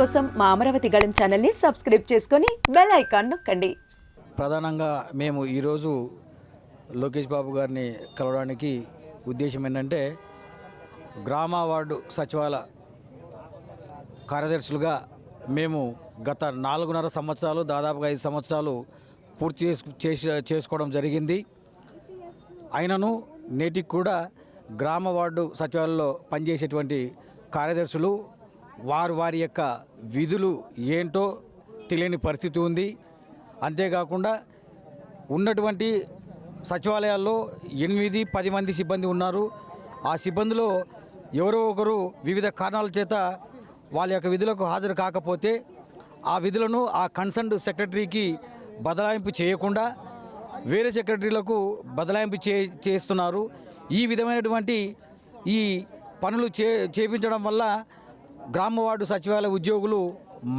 కోసం మా అమరావతి గళం ఛానల్ని సబ్స్క్రైబ్ చేసుకొని బెల్ ఐకాన్ నొక్కండి. ప్రధానంగా మేము ఈరోజు లోకేష్ బాబు గారిని కలవడానికి ఉద్దేశం ఏంటంటే గ్రామ వార్డు సచివాలయ కార్యదర్శులుగా మేము గత నాలుగున్నర సంవత్సరాలు దాదాపుగా ఐదు సంవత్సరాలు పూర్తి చేసు చేసి చేసుకోవడం జరిగింది. అయినను నేటికి కూడా గ్రామ వార్డు సచివాలయంలో పనిచేసేటువంటి కార్యదర్శులు వారు వారి యొక్క విధులు ఏంటో తెలియని పరిస్థితి ఉంది. అంతేకాకుండా ఉన్నటువంటి సచివాలయాల్లో ఎనిమిది పది మంది సిబ్బంది ఉన్నారు. ఆ సిబ్బందిలో ఎవరో ఒకరు వివిధ కారణాల చేత వాళ్ళ యొక్క విధులకు హాజరు కాకపోతే ఆ విధులను ఆ కన్సర్న్ సెక్రటరీకి బదలాయింపు చేయకుండా వేరే సెక్రటరీలకు బదలాయింపు చే చేస్తున్నారు. ఈ విధమైనటువంటి ఈ పనులు చే చేపించడం వల్ల గ్రామ వార్డు సచివాలయ ఉద్యోగులు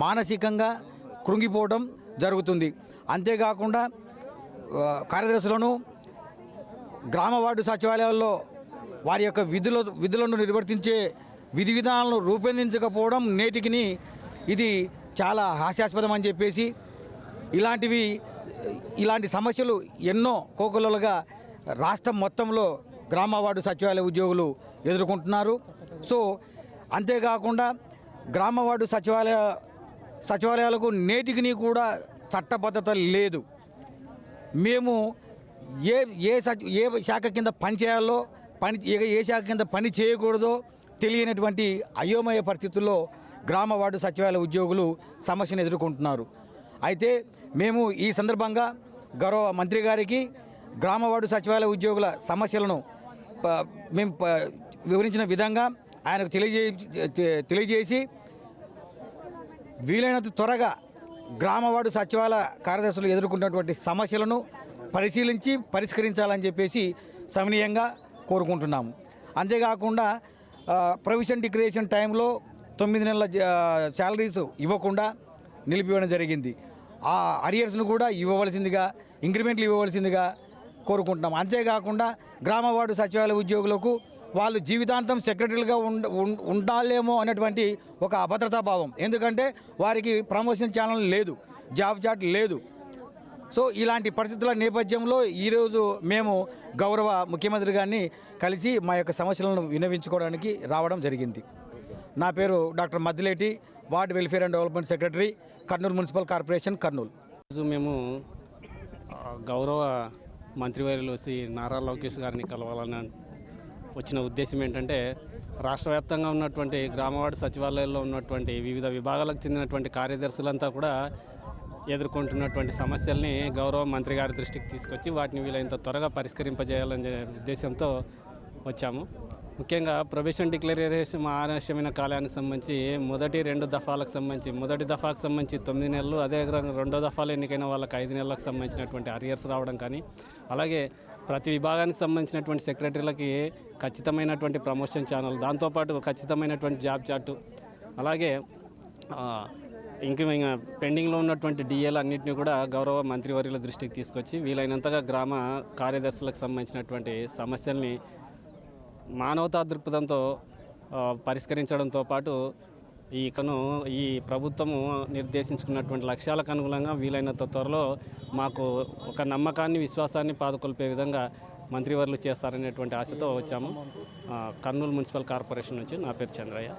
మానసికంగా కృంగిపోవడం జరుగుతుంది. అంతేకాకుండా కార్యదర్శులను గ్రామ వార్డు సచివాలయాల్లో వారి యొక్క విధుల విధులను నిర్వర్తించే విధి విధానాలను రూపొందించకపోవడం నేటికిని ఇది చాలా హాస్యాస్పదం అని చెప్పేసి ఇలాంటివి ఇలాంటి సమస్యలు ఎన్నో కోకొల్లలుగా రాష్ట్రం మొత్తంలో గ్రామ వార్డు సచివాలయ ఉద్యోగులు ఎదుర్కొంటున్నారు. సో అంతేకాకుండా గ్రామ వార్డు సచివాలయ సచివాలయాలకు నేటికి కూడా చట్టబద్ధత లేదు. మేము ఏ ఏ సచి ఏ శాఖ కింద పని చేయాలో పని ఏ- ఏ శాఖ కింద పని చేయకూడదో తెలియనటువంటి అయోమయ పరిస్థితుల్లో గ్రామ వార్డు సచివాలయ ఉద్యోగులు సమస్యను ఎదుర్కొంటున్నారు. అయితే మేము ఈ సందర్భంగా గౌరవ మంత్రి గారికి గ్రామ వార్డు సచివాలయ ఉద్యోగుల సమస్యలను మేము ప- వివరించిన విధంగా ఆయనకు తెలియజే తె- తెలియజేసి వీలైనంత త్వరగా గ్రామవాడు సచివాలయ కార్యదర్శులు ఎదుర్కొన్నటువంటి సమస్యలను పరిశీలించి పరిష్కరించాలని చెప్పేసి సమనీయంగా కోరుకుంటున్నాము. అంతేకాకుండా ప్రొవిషన్ డిక్లరేషన్ టైంలో తొమ్మిది నెలల శాలరీస్ ఇవ్వకుండా నిలిపివేయడం జరిగింది. ఆ అరియర్స్ను కూడా ఇవ్వవలసిందిగా ఇంక్రిమెంట్లు ఇవ్వవలసిందిగా కోరుకుంటున్నాం అంతేకాకుండా గ్రామవార్డు సచివాలయ ఉద్యోగులకు వాళ్ళు జీవితాంతం సెక్రటరీలుగా ఉండ ఉం- ఉండాలేమో అనేటువంటి ఒక అభద్రతా భావం. ఎందుకంటే వారికి ప్రమోషన్ ఛానల్ లేదు జాబ్ చాట్ లేదు. సో ఇలాంటి పరిస్థితుల నేపథ్యంలో ఈరోజు మేము గౌరవ ముఖ్యమంత్రి గారిని కలిసి మా యొక్క సమస్యలను వినవించుకోవడానికి రావడం జరిగింది. నా పేరు doctor Maddileti ward welfare and development secretary Kurnool municipal corporation Kurnool. ఈరోజు మేము గౌరవ మంత్రివర్యులు శ్రీ నారా లోకేష్ గారిని కలవాలని వచ్చిన ఉద్దేశం ఏంటంటే రాష్ట్ర వ్యాప్తంగా ఉన్నటువంటి గ్రామవాడి సచివాలయాల్లో ఉన్నటువంటి వివిధ విభాగాలకు చెందినటువంటి కార్యదర్శులంతా కూడా ఎదుర్కొంటున్నటువంటి సమస్యల్ని గౌరవ మంత్రి గారి దృష్టికి తీసుకొచ్చి వాటిని వీలైనంత త్వరగా పరిష్కరింపజేయాలనే ఉద్దేశంతో వచ్చాము. ముఖ్యంగా ప్రొబేషన్ డిక్లరేషన్ ఆలస్యమైన కాలానికి సంబంధించి మొదటి రెండు దఫాలకు సంబంధించి మొదటి దఫాకు సంబంధించి తొమ్మిది నెలలు అదే రెండో దఫాలు ఎన్నికైన వాళ్ళకి ఐదు నెలలకు సంబంధించినటువంటి అరియర్స్ రావడం కానీ అలాగే ప్రతి విభాగానికి సంబంధించినటువంటి సెక్రటరీలకి ఖచ్చితమైనటువంటి ప్రమోషన్ ఛానల్ దాంతోపాటు ఖచ్చితమైనటువంటి జాబ్ చార్టు అలాగే ఇంక ఇంకా పెండింగ్లో ఉన్నటువంటి డిఏలు అన్నింటినీ కూడా గౌరవ మంత్రివర్యుల దృష్టికి తీసుకొచ్చి వీలైనంతగా గ్రామ కార్యదర్శులకు సంబంధించినటువంటి సమస్యల్ని మానవతా దృక్పథంతో పరిష్కరించడంతో పాటు ఈ కను ఈ ప్రభుత్వము నిర్దేశించుకున్నటువంటి లక్ష్యాలకు అనుగుణంగా వీలైనంత త్వరలో మాకు ఒక నమ్మకాన్ని విశ్వాసాన్ని పాదుకొల్పే విధంగా మంత్రివర్లు చేస్తారనేటువంటి ఆశతో వచ్చాము. కర్నూలు మున్సిపల్ కార్పొరేషన్ నుంచి నా పేరు చంద్రయ్య.